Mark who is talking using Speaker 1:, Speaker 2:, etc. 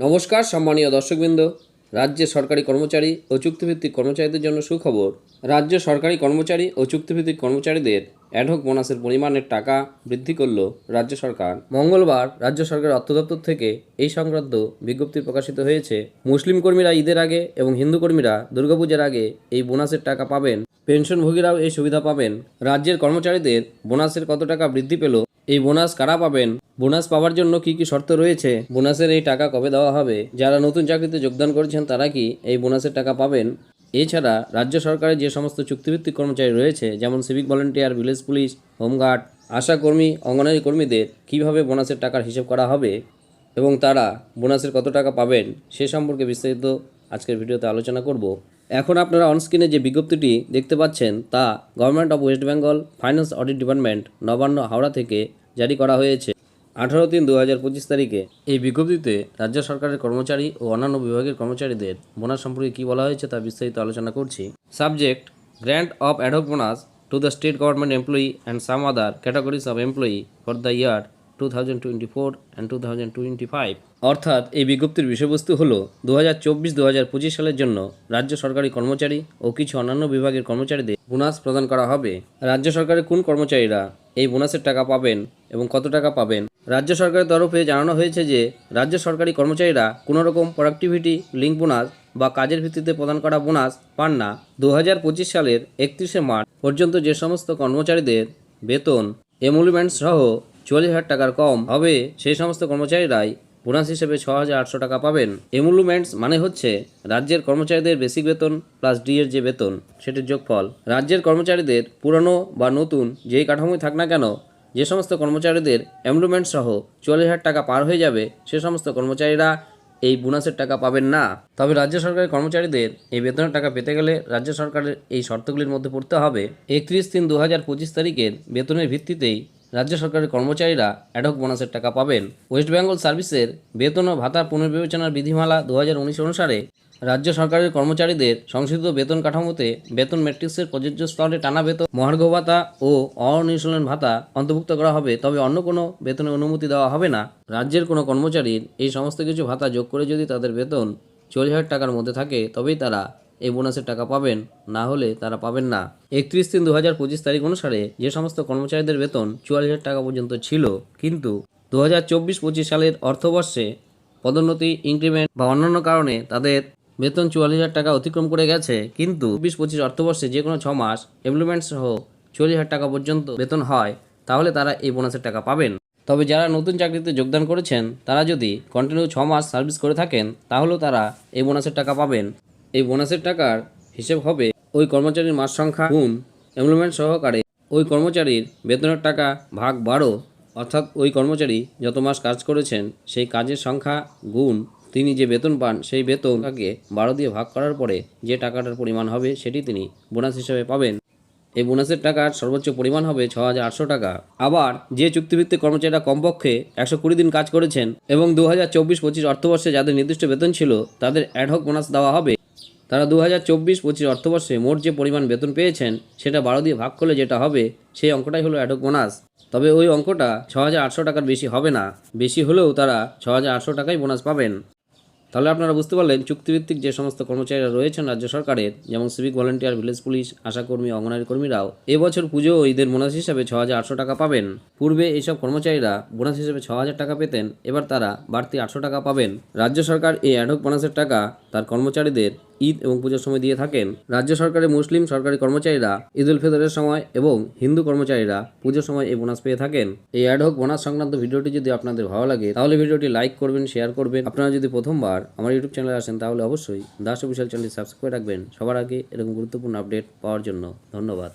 Speaker 1: নমস্কার, সম্মানীয় দর্শকবৃন্দ। রাজ্যের সরকারি কর্মচারী ও চুক্তিভিত্তিক কর্মচারীদের জন্য সুখবর। রাজ্য সরকারি কর্মচারী ও চুক্তিভিত্তিক কর্মচারীদের অ্যাডহক বোনাসের পরিমাণের টাকা বৃদ্ধি করল রাজ্য সরকার। মঙ্গলবার রাজ্য সরকার অর্থ দপ্তর থেকে এই সংক্রান্ত বিজ্ঞপ্তি প্রকাশিত হয়েছে। মুসলিম কর্মীরা ঈদের আগে এবং হিন্দু কর্মীরা দুর্গাপূজার আগে এই বোনাসের টাকা পাবেন। পেনশনভোগীরাও এই সুবিধা পাবেন। রাজ্যের কর্মচারীদের বোনাসের কত টাকা বৃদ্ধি পেল এই বোনাস কারা পাবেন? বোনাস পাওয়ার জন্য কি কি শর্ত রয়েছে? বোনাসের এই টাকা কবে দেওয়া হবে? যারা নতুন চাকরিতে যোগদান করেছেন তারা কি এই বোনাসের টাকা পাবেন? এছাড়া রাজ্য সরকারের যে সমস্ত চুক্তিভিত্তিক কর্মচারী রয়েছে, যেমন civic volunteer village police home guard ASHA কর্মী, অঙ্গনারী কর্মীদের কীভাবে বোনাসের টাকার হিসেব করা হবে? এবং তারা বোনাসের কত টাকা পাবেন? সে সম্পর্কে বিস্তারিত আজকের ভিডিওতে আলোচনা করব। এখন আপনারা অনস্ক্রিনে যে বিজ্ঞপ্তিটি দেখতে পাচ্ছেন, তা government of West Bengal finance audit department Nabanna Howrah থেকে জারি করা হয়েছে। আঠারো তিন দু হাজার পঁচিশ তারিখে এই বিজ্ঞপ্তিতে রাজ্য সরকারের কর্মচারী ও অন্যান্য বিভাগের কর্মচারীদের বোনাস সম্পর্কে কী বলা হয়েছে তা বিস্তারিত আলোচনা করছি। Subject grant of ad hoc bonus to the state government employee and some other categories of employee for the year two thousand twenty four two thousand five অর্থাৎ এই বিজ্ঞপ্তির বিষয়বস্তু হল দু হাজার চব্বিশ পঁচিশ সালের জন্য রাজ্য সরকারি কর্মচারী ও কিছু অন্যান্য বিভাগের কর্মচারীদের বোনাস প্রদান করা হবে। রাজ্য সরকারের কোন কর্মচারীরা এই বোনাসের টাকা পাবেন এবং কত টাকা পাবেন? রাজ্য সরকারের তরফে জানানো হয়েছে যে, রাজ্য সরকারি কর্মচারীরা কোনো রকম প্রোডাক্টিভিটি লিঙ্ক বোনাস বা কাজের ভিত্তিতে প্রদান করা বোনাস পান না। দু হাজার পঁচিশ সালের একত্রিশে মার্চ পর্যন্ত যে সমস্ত কর্মচারীদের বেতন এমুলিমেন্ট সহ চুয়াল্লিশ হাজার টাকার কম হবে, সেই সমস্ত কর্মচারীরাই বোনাস হিসেবে ছ হাজার আটশো টাকা পাবেন। এমুলুমেন্টস মানে হচ্ছে রাজ্যের কর্মচারীদের বেসিক বেতন প্লাস ডি এর যে বেতন, সেটির যোগফল। রাজ্যের কর্মচারীদের পুরনো বা নতুন যেই কাঠামোই থাক না কেন, যে সমস্ত কর্মচারীদের এমলুমেন্ট সহ চুয়াল্লিশ হাজার টাকা পার হয়ে যাবে, সে সমস্ত কর্মচারীরা এই বোনাসের টাকা পাবেন না। তবে রাজ্য সরকারের কর্মচারীদের এই বেতনের টাকা পেতে গেলে রাজ্য সরকারের এই শর্তগুলির মধ্যে পড়তে হবে। একত্রিশ তিন দু হাজার পঁচিশ তারিখের বেতনের ভিত্তিতেই রাজ্য সরকারের কর্মচারীরা অ্যাডহক বোনাসের টাকা পাবেন। ওয়েস্ট বেঙ্গল সার্ভিসের বেতন ও ভাতা পুনর্বিবেচনার বিধিমালা দু হাজার উনিশ অনুসারে রাজ্য সরকারের কর্মচারীদের সংশোধিত বেতন কাঠামোতে বেতন ম্যাট্রিক্সের প্রযোজ্য স্তরে টানা বেতন, মহার্ঘ ভাতা ও অনির্শীলন ভাতা অন্তর্ভুক্ত করা হবে। তবে অন্য কোনো বেতনের অনুমতি দেওয়া হবে না। রাজ্যের কোনো কর্মচারীর এই সমস্ত কিছু ভাতা যোগ করে যদি তাদের বেতন চল্লিশ হাজার টাকার মধ্যে থাকে, তবেই তারা এই বোনাসের টাকা পাবেন, না হলে তারা পাবেন না। একত্রিশ তিন দু হাজার পঁচিশ তারিখ অনুসারে যে সমস্ত কর্মচারীদের বেতন চুয়াল্লিশ হাজার টাকা পর্যন্ত ছিল, কিন্তু দু হাজার চব্বিশ পঁচিশ সালের অর্থবর্ষে পদোন্নতি ইনক্রিমেন্ট বা অন্যান্য কারণে তাদের বেতন চুয়াল্লিশ হাজার টাকা অতিক্রম করে গেছে, কিন্তু বিশ পঁচিশ অর্থবর্ষে যে কোনো ছ মাস এমপ্লয়মেন্ট সহ চল্লিশ হাজার টাকা পর্যন্ত বেতন হয়, তাহলে তারা এই বোনাসের টাকা পাবেন। তবে যারা নতুন চাকরিতে যোগদান করেছেন, তারা যদি কন্টিনিউ ছ মাস সার্ভিস করে থাকেন, তাহলেও তারা এই বোনাসের টাকা পাবেন। এই বোনাসের টাকার হিসেব হবে ওই কর্মচারীর মাস সংখ্যা গুণ এমপ্লয়মেন্ট সহকারে। ওই কর্মচারীর বেতনের টাকা ভাগ বারো, অর্থাৎ ওই কর্মচারী যত মাস কাজ করেছেন, সেই কাজের সংখ্যা গুণ তিনি যে বেতন পান, সেই বেতনটাকে বারো দিয়ে ভাগ করার পরে যে টাকাটার পরিমাণ হবে, সেটি তিনি বোনাস হিসেবে পাবেন। এই বোনাসের টাকার সর্বোচ্চ পরিমাণ হবে ছ হাজার আটশো টাকা। আবার যে চুক্তিভিত্তিক কর্মচারীরা কমপক্ষে একশো কুড়ি দিন কাজ করেছেন এবং দু হাজার চব্বিশ পঁচিশ অর্থবর্ষে যাদের নির্দিষ্ট বেতন ছিল, তাদের অ্যাডহক বোনাস দেওয়া হবে। তারা দু হাজার চব্বিশ পঁচিশ অর্থবর্ষে মোট যে পরিমাণ বেতন পেয়েছেন, সেটা বারো দিয়ে ভাগ করলে যেটা হবে, সেই অঙ্কটাই হলো অ্যাডহক বোনাস তবে ওই অঙ্কটা ছ হাজার আটশো টাকার বেশি হবে না, বেশি হলেও তারা ছ হাজার আটশো টাকাই বোনাস পাবেন। তাহলে আপনারা বুঝতে পারলেন, চুক্তিভিত্তিক যে সমস্ত কর্মচারীরা রয়েছেন রাজ্য সরকারের, যেমন সিভিক ভলেন্টিয়ার ভিলেজ পুলিশ আশাকর্মী অঙ্গনারী কর্মীরাও এবছর পুজো ও ঈদের বোনাস হিসাবে ছ হাজার আটশো টাকা পাবেন। পূর্বে এইসব কর্মচারীরা বোনাস হিসেবে ছ হাজার টাকা পেতেন, এবার তারা বাড়তি আটশো টাকা পাবেন। রাজ্য সরকার এই অ্যাডহক বোনাসের টাকা তার কর্মচারীদের ঈদ এবং পূজার সময় দিয়ে থাকেন। রাজ্য সরকারের মুসলিম সরকারি কর্মচারীরা ঈদ উল ফিতরের সময় এবং হিন্দু কর্মচারীরা পুজোর সময় এই বোনাস পেয়ে থাকেন। এই অ্যাডহক বোনাস সংক্রান্ত ভিডিওটি যদি আপনাদের ভালো লাগে, তাহলে ভিডিওটি লাইক করবেন শেয়ার করবেন। আপনারা যদি প্রথমবার আমার ইউটিউব চ্যানেলে আসেন, তাহলে অবশ্যই দাস অফিসিয়াল চ্যানেলটি সাবস্ক্রাইব রাখবেন। সবার আগে এরকম গুরুত্বপূর্ণ আপডেট পাওয়ার জন্য ধন্যবাদ।